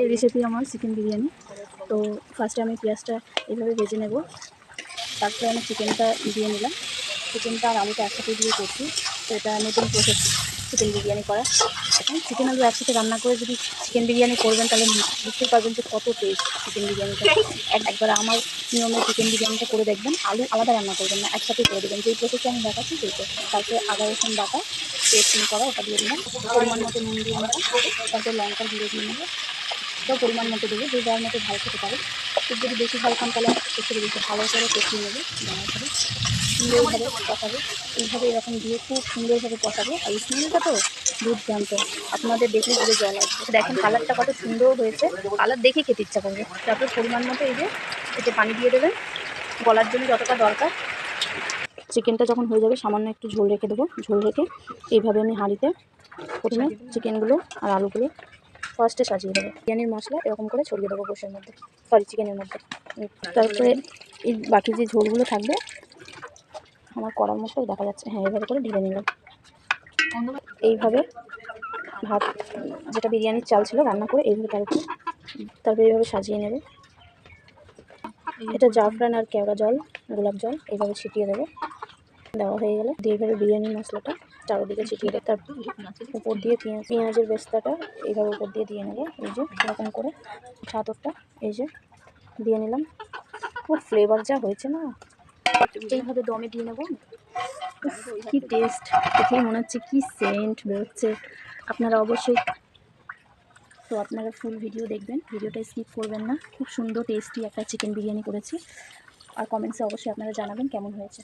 এই রেসিপি আমার চিকেন বিরিয়ানি। তো ফার্স্টে আমি পেঁয়াজটা এভাবে ভেজে নেব। তারপরে আমি চিকেনটা দিয়ে নিলাম। চিকেনটা আর আলুটা একসাথে দিয়ে করছি। তো এটা নতুন প্রসেস চিকেন বিরিয়ানি করা। এখন চিকেন আলু একসাথে রান্না করে যদি চিকেন বিরিয়ানি করবেন, তাহলে বুঝতেই পারবেন যে কত টেস্ট চিকেন বিরিয়ানিটা এক- একবার আমার নিয়মে চিকেন বিরিয়ানিটা করে দেখবেন। আলু আলাদা রান্না করবেন না, একসাথেই করে দেবেন। যেই প্রসেসে আমি দেখাচ্ছি, সেই। তারপরে আদা, রসুন বাটা পেস্ট করা ওটা দিয়ে দিলাম। পরিমাণ মতো নুন দিয়ে নিলাম তারপরে লঙ্কা গুঁড়ো দিয়ে নেব তো পরিমাণ মতো দেবো, যে যার মতো ভালো খেতে পারে। যদি বেশি ঝাল খান তাহলে একটু বেশি ভালো করে কষিয়ে নেবে পরে সুন্দরভাবে কষাবে। এইভাবে এরকম দিয়ে খুব সুন্দরভাবে কষাবে। আর স্মেলটা তো দুধ দুর্দান্ত। আপনাদের দেখলে পুরো জল আসবে দেখেন কালারটা কত সুন্দর হয়েছে। কালার দেখে খেতে ইচ্ছা করবে। তারপর পরিমাণ মতো এই যে এতে পানি দিয়ে দেবেন। গলার জন্য যতটা দরকার। চিকেনটা যখন হয়ে যাবে, সামান্য একটু ঝোল রেখে দেবো। ঝোল রেখে এইভাবে আমি হাঁড়িতে প্রথমে চিকেনগুলো আর আলুগুলো ফার্স্টে সাজিয়ে দেবো বিরিয়ানির মশলা এরকম করে ছড়িয়ে দেবো গোশের মধ্যে। সরি চিকেনের মধ্যে। তারপরে এই বাকি যে ঝোলগুলো থাকবে, আমার করার মতো দেখা যাচ্ছে। হ্যাঁ এভাবে করে ঢেলে নিলাম। এইভাবে ভাত, যেটা বিরিয়ানির চাল ছিল, রান্না করে এইভাবে তার উপরে, তারপরে এইভাবে সাজিয়ে নেবে। এটা জাফরান আর কেওড়া জল, গোলাপ জল, এইভাবে ছিটিয়ে দেবো। দেওয়া হয়ে গেলে দিয়ে এইভাবে বিরিয়ানির মশলাটা চারোদিকে ছিটিয়ে দেবে তারপর উপর দিয়ে পেঁয়াজ, পেঁয়াজের বেস্তাটা এইভাবে উপর দিয়ে দিয়ে নেব। এই যে এরকম করে চাদরটা এই যে দিয়ে নিলাম। খুব ফ্লেভার যা হয়েছে না। এইভাবে দমে দিয়ে নেব। কি টেস্ট দেখেই মনে হচ্ছে কি সেন্ট বেরোচ্ছে। আপনারা অবশ্যই তো আপনারা ফুল ভিডিও দেখবেন। ভিডিওটা স্কিপ করবেন না। খুব সুন্দর টেস্টি একটা চিকেন বিরিয়ানি করেছি। আর কমেন্টসে অবশ্যই আপনারা জানাবেন কেমন হয়েছে।